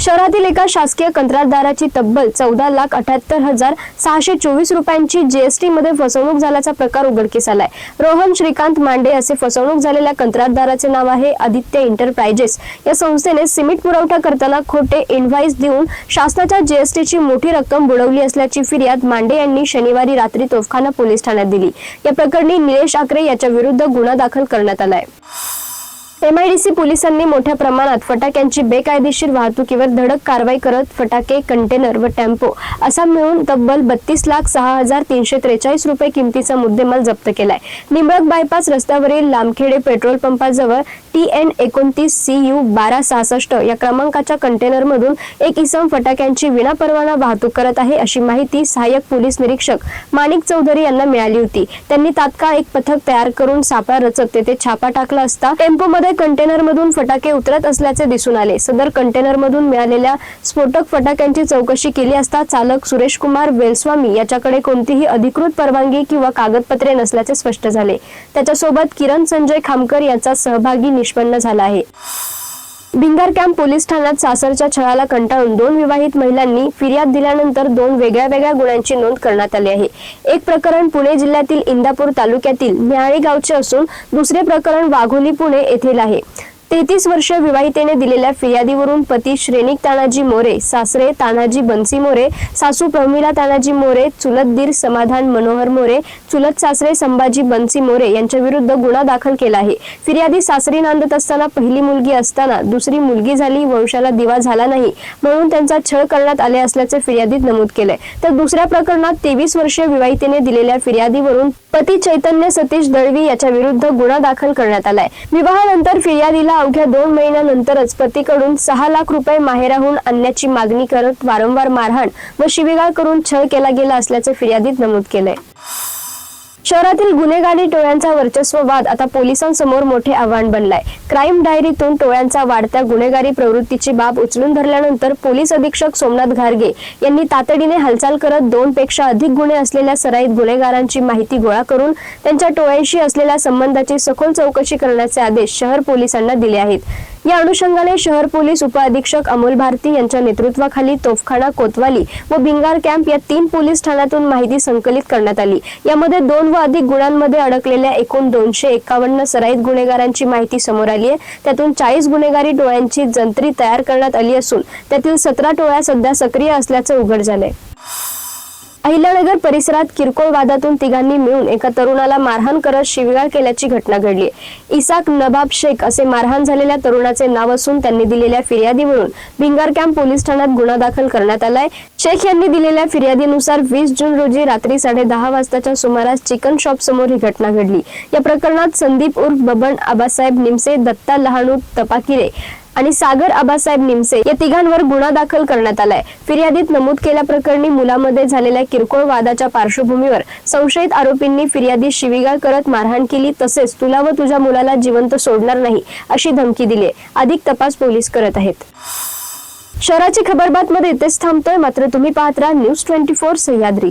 शहरातील एका शासकीय कंत्राटदाराची तब्बल चौदा लाख अठ्याहत्तर हजार सहाशे चोवीस रुपयांची जीएसटी मध्ये फसवणूक झाल्याचा प्रकार उघडकीस आलाय. रोहन श्रीकांत मांडे असे फसवणूक झालेल्या कंत्राटदाराचे नाव आहे आदित्य एंटरप्राइजेस. या संस्थेने सिमेंट पुरवठा करताना खोटे इनव्हाइस देऊन शासनाच्या जीएसटीची मोठी रक्कम बुडवली असल्याची फिर्याद मांडे यांनी शनिवारी रात्री तोफखाना पोलीस ठाण्यात दिली. या प्रकरणी निलेश आकरे याच्या विरुद्ध गुन्हा दाखल करण्यात आलाय. एमआयडीसी पोलिसांनी मोठ्या प्रमाणात फटाक्यांची बेकायदेशीर वाहतुकीवर धडक कारवाई करत फटाके कंटेनर व टेम्पो असा मिळून तब्बल बत्तीस लाख सहा हजार तीनशे त्रेचाळीस रुपये किमतीचा मुद्देमाल जप्त केलाय. निंबळक बायपास रस्त्यावरील लामखेडे पेट्रोल पंपाजवळ टी एन एकोणतीस सी यू बारा सहासष्ट या क्रमांकाच्या कंटेनरमधून एक इसम फटाक्यांची विनापरवाना वाहतूक करत आहे अशी माहिती सहाय्यक पोलीस निरीक्षक माणिक चौधरी यांना मिळाली होती. त्यांनी तात्काळ एक पथक तयार करून सापळा रचत तेथे छापा टाकला असता टेम्पोमध्ये कंटेनर मधून फटाके उतरत असल्याचे दिसून आले. सदर कंटेनर मधून मिळालेल्या स्फोटक फटाक्यांची चौकशी केली असता चालक सुरेश कुमार वेलस्वामी याच्याकडे कोणतीही अधिकृत परवानगी किंवा कागदपत्रे नसल्याचे स्पष्ट झाले. त्याच्यासोबत किरण संजय खामकर यांचा सहभागी निष्पन्न झाला आहे. भिंगार कॅम्प पोलीस ठाण्यात सासरच्या छळाला कंटाळून दोन विवाहित महिलांनी फिर्याद दिल्यानंतर दोन वेगळ्या वेगळ्या गुन्ह्यांची नोंद करण्यात आली आहे. एक प्रकरण पुणे जिल्ह्यातील इंदापूर तालुक्यातील न्याळी गावचे असून दुसरे प्रकरण वाघोली पुणे येथील आहे. तेहतीस वर्ष विवाहितेने दिलेल्या फिर्यादीवरून पती श्रेणिक तानाजी मोरे सासरे तानाजी बन्सी मोरे सासू प्रमिला तानाजी मोरे चुलत दीर समाधान मनोहर मोरे चुलत सासरे संभाजी बन्सी मोरे यांच्या विरुद्ध गुन्हा दाखल केला आहे. फिर्यादी सासरी नांदत असताना पहिली मुलगी असताना दुसरी मुलगी झाली वंशाला दिवा झाला नाही म्हणून त्यांचा छळ करण्यात आले असल्याचे फिर्यादीत नमूद केलंय. तर दुसऱ्या प्रकरणात तेवीस वर्षीय विवाहितेने दिलेल्या फिर्यादीवरून पती चैतन्य सतीश दळवी याच्या विरुद्ध गुन्हा दाखल करण्यात आलाय. विवाहानंतर फिर्यादीला अवघ्या दोन महिन्यानंतरच पतीकडून सहा लाख रुपये माहेराहून आणण्याची मागणी करत वारंवार मारहाण व शिवीगाळ करून छळ केला गेला असल्याचे फिर्यादीत नमूद केलंय. शहरातील गुन्हेगारी टोळ्यांचा वर्चस्व वाद आता पोलिसांसमोर मोठे आव्हान बनलाय. क्राईम डायरीतून टोळ्यांचा वाढत्या गुन्हेगारी प्रवृत्तीची बाब उचलून धरल्यानंतर पोलीस अधीक्षक सोमनाथ घारगे यांनी तातडीने हालचाल करत दोन पेक्षा अधिक गुन्हे असलेल्या सराईत गुन्हेगारांची माहिती गोळा करून त्यांच्या टोळ्यांशी असलेल्या संबंधाची सखोल चौकशी करण्याचे आदेश शहर पोलिसांना दिले आहेत. या अनुषंगाने शहर पोलीस उपअधीक्षक अमोल भारती यांच्या नेतृत्वाखाली तोफखाना कोतवाली व भिंगार कॅम्प या तीन पोलीस ठाण्यातून माहिती संकलित करण्यात आली. यामध्ये दोन व अधिक गुणांमध्ये अडकलेल्या एकूण दोनशे एकावन्न सराईत गुन्हेगारांची माहिती समोर आली आहे. त्यातून चाळीस गुन्हेगारी टोळ्यांची जंत्री तयार करण्यात आली असून त्यातील सतरा टोळ्या सध्या सक्रिय असल्याचं उघड झालंय. अहिल्यानगर परिसरात किरकोळ वादातून तिघांनी मिळून एका तरुणाला मारहाण करत शिवीगाळ केल्याची घटना घडली. इसाक नबाब शेख असे मारहाण झालेल्या तरुणाचे नाव असून त्यांनी दिलेल्या फिर्यादीवरून भिंगार कॅम्प पोलीस ठाण्यात गुन्हा दाखल करण्यात आलाय. शेख यांनी दिलेल्या फिर्यादीनुसार वीस जून रोजी रात्री साडे दहा वाजताच्या सुमारास चिकन शॉप समोर ही घटना घडली. या प्रकरणात संदीप उर्फ बबन आबासाहेब निमसे दत्ता लहाणू तपाकिरे आणि सागर आबासाहेब निमसे या तिघांवर गुन्हा दाखल करण्यात आलाय. फिर्यादीत नमूद केल्याप्रकरणी मुलामध्ये झालेल्या किरकोळ वादाच्या पार्श्वभूमीवर संशयित आरोपींनी फिर्यादी शिवीगाळ करत मारहाण केली तसेच तुला व तुझ्या मुलाला जिवंत सोडणार नाही अशी धमकी दिली अधिक तपास पोलीस करत आहेत. शहराची खबरबात मध्ये इथेच थांबतोय. मात्र तुम्ही पाहत राहा न्यूज ट्वेंटी फोर सह्याद्री.